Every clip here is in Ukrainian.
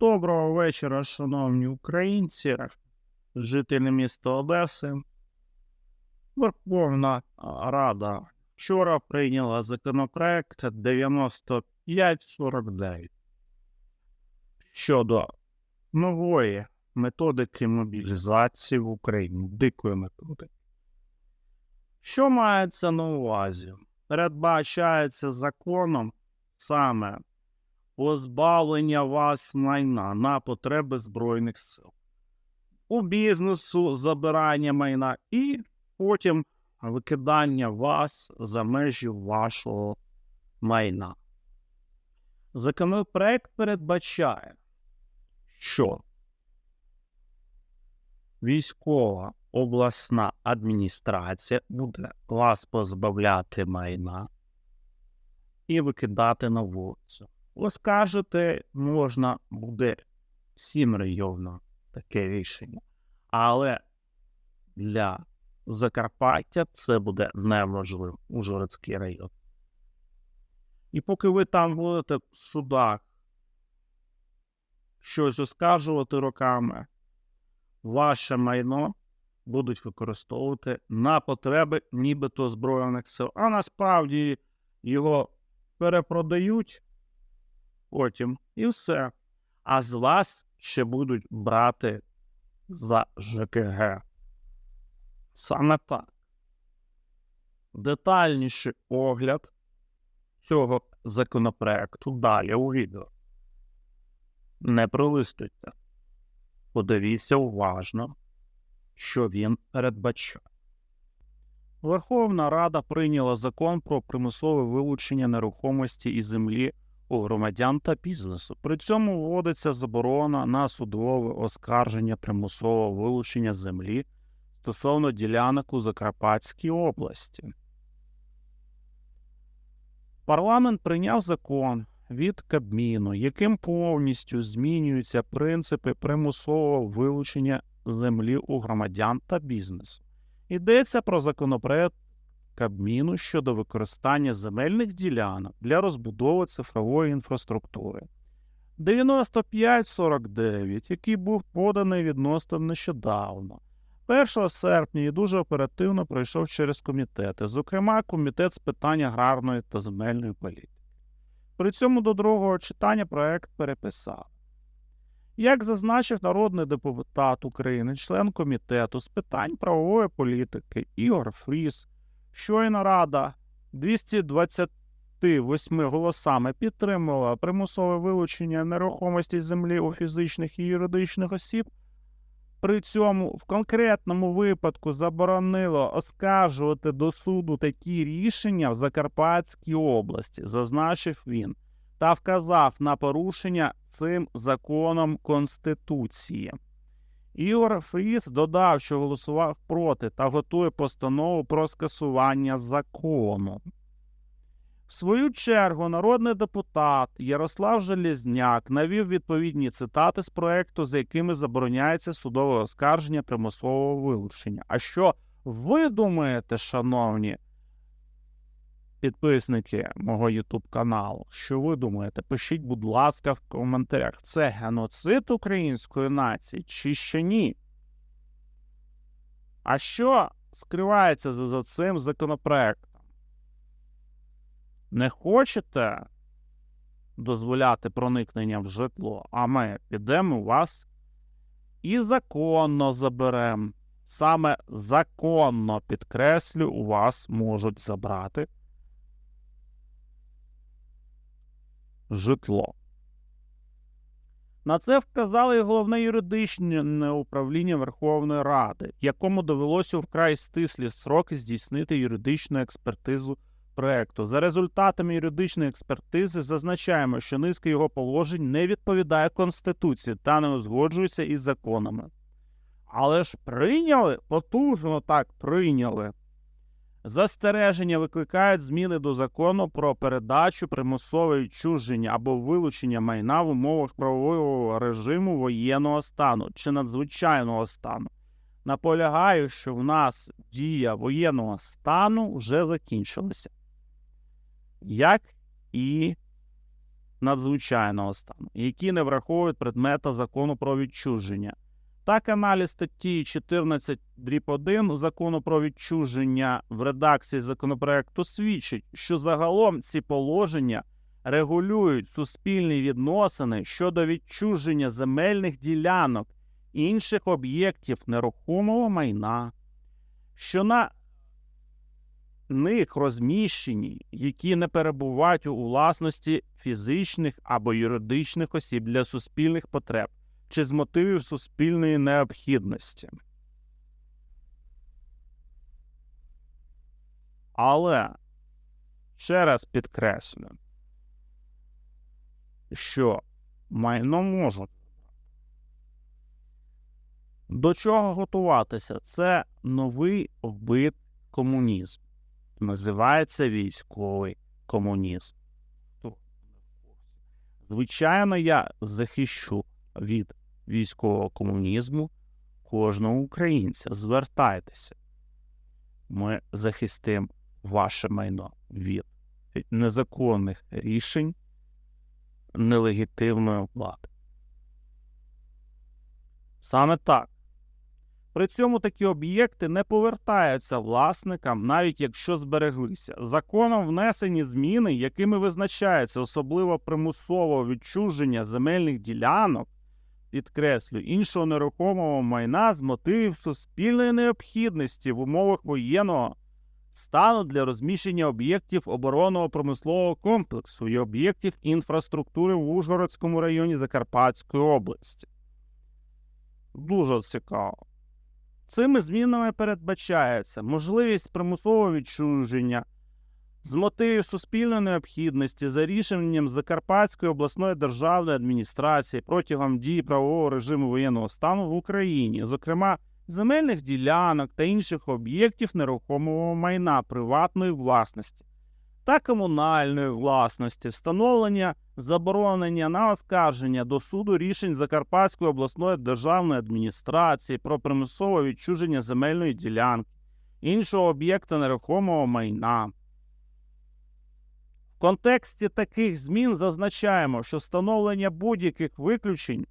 Доброго вечора, шановні українці, жителі міста Одеси. Верховна Рада вчора прийняла законопроект 9549 щодо нової методики мобілізації в Україні, дикої методики. Що мається на увазі? Передбачається законом саме позбавлення вас майна на потреби Збройних сил, у бізнесу забирання майна і потім викидання вас за межі вашого майна. Законопроект передбачає, що військова обласна адміністрація буде вас позбавляти майна і викидати на вулицю. Оскаржити можна буде всім районам таке рішення. Але для Закарпаття це буде неможливо Ужгородський район. І поки ви там будете в судах щось оскаржувати роками, ваше майно будуть використовувати на потреби нібито Збройних сил, а насправді його перепродають потім і все. А з вас ще будуть брати за ЖКГ. Саме так. Детальніший огляд цього законопроекту далі у відео. Не пролистуйте. Подивіться уважно, що він передбачає. Верховна Рада прийняла закон про примусове вилучення нерухомості і землі у громадян та бізнесу. При цьому вводиться заборона на судове оскарження примусового вилучення землі стосовно ділянок у Закарпатській області. Парламент прийняв закон від Кабміну, яким повністю змінюються принципи примусового вилучення землі у громадян та бізнесу. Йдеться про законопроект Кабміну щодо використання земельних ділянок для розбудови цифрової інфраструктури. 9549, який був поданий відносно нещодавно. 1 серпня і дуже оперативно пройшов через комітети, зокрема, Комітет з питань аграрної та земельної політики. При цьому до другого читання проект переписав. Як зазначив народний депутат України, член комітету з питань правової політики Ігор Фріс, щойно рада 228 голосами підтримала примусове вилучення нерухомості землі у фізичних і юридичних осіб. При цьому в конкретному випадку заборонило оскаржувати до суду такі рішення в Закарпатській області, зазначив він, та вказав на порушення цим законом Конституції. Ігор Фріс додав, що голосував проти та готує постанову про скасування закону. В свою чергу народний депутат Ярослав Железняк навів відповідні цитати з проекту, за якими забороняється судове оскарження примусового вилучення. А що ви думаєте, шановні підписники мого Ютуб каналу? Що ви думаєте? Пишіть, будь ласка, в коментарях. Це геноцид української нації чи ще ні? А що скривається за, за цим законопроектом? Не хочете дозволяти проникнення в житло, а ми підемо у вас і законно заберемо. Саме законно підкреслю, у вас можуть забрати житло. На це вказало і головне юридичне управління Верховної Ради, якому довелося вкрай стислі сроки здійснити юридичну експертизу проекту. За результатами юридичної експертизи зазначаємо, що низка його положень не відповідає Конституції та не узгоджується із законами. Але ж прийняли, потужно так прийняли. Застереження викликають зміни до закону про передачу примусове відчуження або вилучення майна в умовах правового режиму воєнного стану чи надзвичайного стану. Наполягаю, що в нас дія воєнного стану вже закінчилася. Як і надзвичайного стану, які не враховують предмета закону про відчуження. Так, аналіз статті 14 дріб 1 закону про відчуження в редакції законопроекту свідчить, що загалом ці положення регулюють суспільні відносини щодо відчуження земельних ділянок інших об'єктів нерухомого майна, що на них розміщені, які не перебувають у власності фізичних або юридичних осіб для суспільних потреб чи з мотивів суспільної необхідності. Але ще раз підкреслю, що майно можуть. До чого готуватися? Це новий вид комунізму. Називається військовий комунізм. Звичайно, я захищу від військового комунізму кожного українця. Звертайтеся. Ми захистимо ваше майно від незаконних рішень нелегітимної влади. Саме так. При цьому такі об'єкти не повертаються власникам, навіть якщо збереглися. Законом внесені зміни, якими визначається особливо примусове відчуження земельних ділянок, підкреслю, іншого нерухомого майна з мотивів суспільної необхідності в умовах воєнного стану для розміщення об'єктів оборонного промислового комплексу і об'єктів інфраструктури в Ужгородському районі Закарпатської області. Дуже цікаво. Цими змінами передбачається можливість примусового відчуження з мотивів суспільної необхідності за рішенням Закарпатської обласної державної адміністрації протягом дії правового режиму воєнного стану в Україні, зокрема земельних ділянок та інших об'єктів нерухомого майна приватної власності та комунальної власності, встановлення заборонення на оскарження до суду рішень Закарпатської обласної державної адміністрації про примусове відчуження земельної ділянки, іншого об'єкта нерухомого майна. В контексті таких змін зазначаємо, що встановлення будь-яких виключень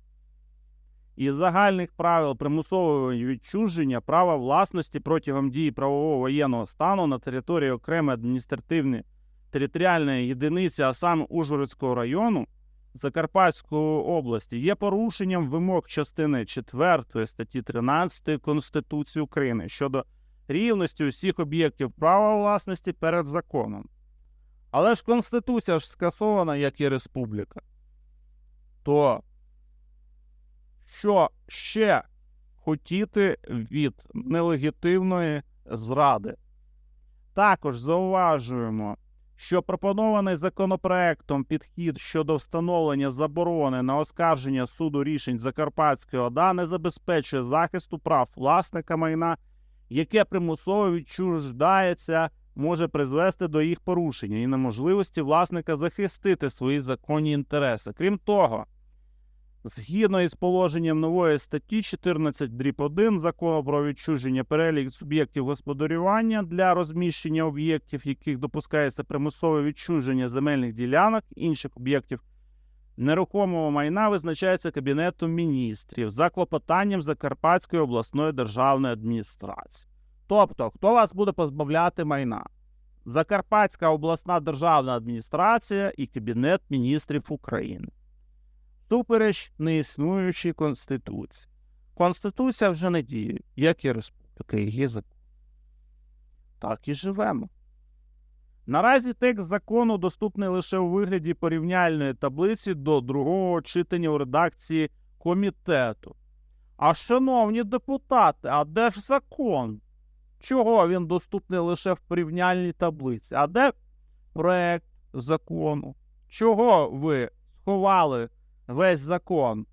із загальних правил примусового відчуження права власності протягом дії правового воєнного стану на території окремої адміністративної територіальної єдиниці, а саме Ужгородського району Закарпатської області, є порушенням вимог частини 4 статті 13 Конституції України щодо рівності усіх об'єктів права власності перед законом. Але ж Конституція ж скасована, як і республіка. То що ще хотіти від нелегітимної зради? Також зауважуємо, що пропонований законопроектом підхід щодо встановлення заборони на оскарження суду рішень Закарпатської ОДА не забезпечує захисту прав власника майна, яке примусово відчуждається, може призвести до їх порушення і неможливості власника захистити свої законні інтереси. Крім того, Згідно із положенням нової статті 14 дріб 1 закону про відчуження перелік суб'єктів господарювання для розміщення об'єктів, яких допускається примусове відчуження земельних ділянок, інших об'єктів нерухомого майна визначається Кабінетом міністрів за клопотанням Закарпатської обласної державної адміністрації. Тобто, хто вас буде позбавляти майна? Закарпатська обласна державна адміністрація і Кабінет міністрів України супереч неіснуючій Конституції. Конституція вже не діє, як і республіка, є закон. Так і живемо. Наразі текст закону доступний лише у вигляді порівняльної таблиці до другого читання у редакції комітету. А шановні депутати, а де ж закон? Чого він доступний лише в порівняльній таблиці? А де проект закону? Чого ви сховали весь закон.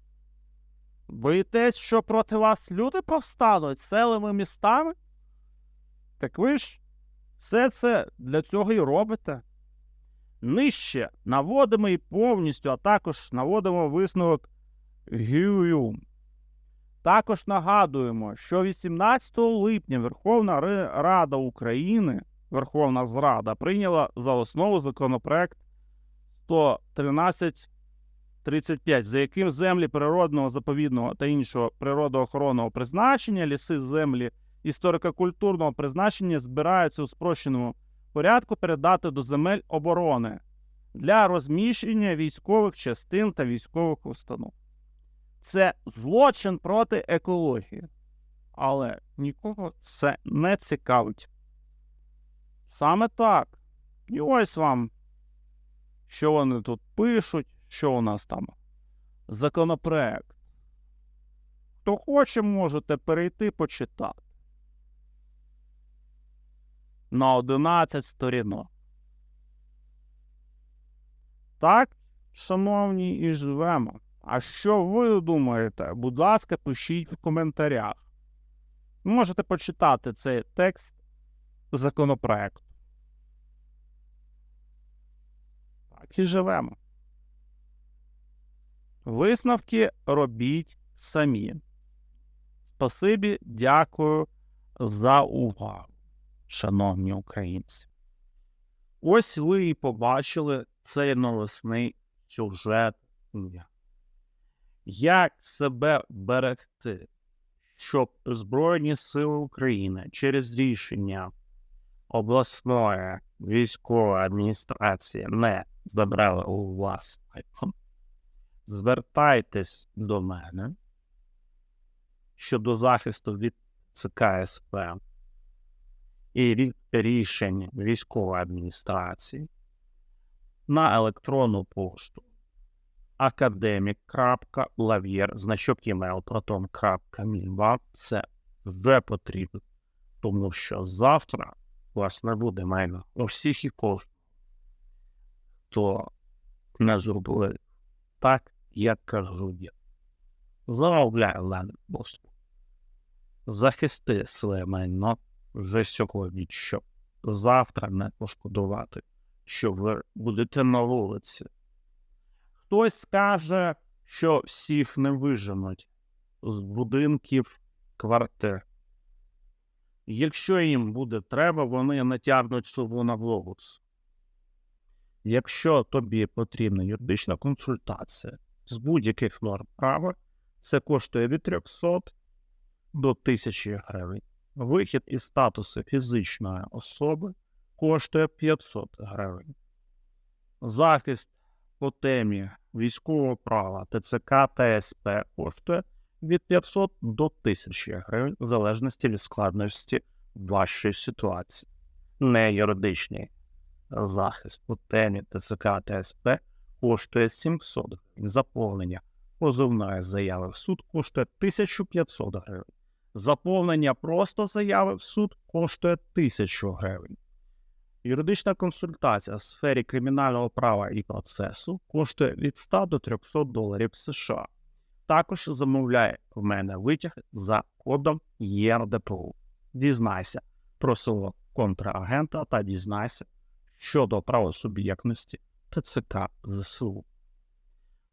Боїтесь, що проти вас люди повстануть селими містами? Так ви ж все це для цього і робите. Нижче наводимо і повністю, а також наводимо висновок Гююм. Також нагадуємо, що 18 липня Верховна Рада України, Верховна Зрада, прийняла за основу законопроект 113 35. За яким землі природного заповідного та іншого природоохоронного призначення, ліси, землі історико-культурного призначення збираються у спрощеному порядку передати до земель оборони для розміщення військових частин та військових установ. Це злочин проти екології. Але нікого це не цікавить. Саме так. І ось вам, що вони тут пишуть, що у нас там. Законопроект. Хто хоче, можете перейти почитати. На 11 сторінок. Так, шановні, і живемо. А що ви думаєте? Будь ласка, пишіть в коментарях. Можете почитати цей текст законопроекту. Так і живемо. Висновки робіть самі. Спасибі, дякую за увагу, шановні українці. Ось ви і побачили цей новосний сюжет. Як себе берегти, щоб Збройні Сили України через рішення обласної військової адміністрації не забрали у вас iPhone, звертайтесь до мене щодо захисту від ЦКСП і від рішень військової адміністрації на електронну пошту academic.lavier, значок email proton.me. Це вже потрібно, тому що завтра у вас не буде майна у всіх і кожного, хто не зробили так, як кажу я. Заробляю Ленин Боску. Захисти своє майно вже сьогодні, щоб завтра не пошкодувати, що ви будете на вулиці. Хтось скаже, що всіх не виженуть з будинків квартир. Якщо їм буде треба, вони натягнуть собу на глобус. Якщо тобі потрібна юридична консультація з будь-яких норм права, це коштує від 300 до 1000 гривень. Вихід із статусу фізичної особи коштує 500 гривень. Захист по темі військового права ТЦК та СП коштує від 500 до 1000 гривень в залежності від складності вашої ситуації. Не юридичний захист по темі ТЦК та СП коштує 700 гривень. Заповнення позовної заяви в суд коштує 1500 гривень. Заповнення просто заяви в суд коштує 1000 гривень. Юридична консультація в сфері кримінального права і процесу коштує від 100 до 300 доларів США. Також замовляє в мене витяг за кодом ЄРДПУ. Дізнайся про свого контрагента та дізнайся щодо правосуб'єктності ТЦК ЗСУ.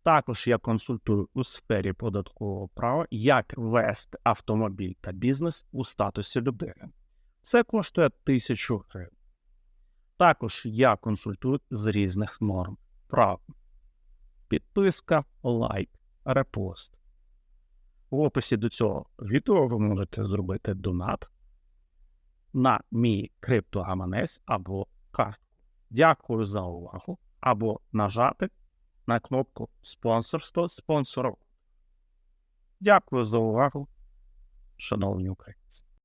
Також я консультую у сфері податкового права, як ввести автомобіль та бізнес у статусі людини. Це коштує 1000 гривень. Також я консультую з різних норм права. Підписка, лайк, репост. В описі до цього відео ви можете зробити донат на мій криптогаманець або картку. Дякую за увагу. Або нажати на кнопку спонсорство спонсору. Дякую за увагу, шановні українці.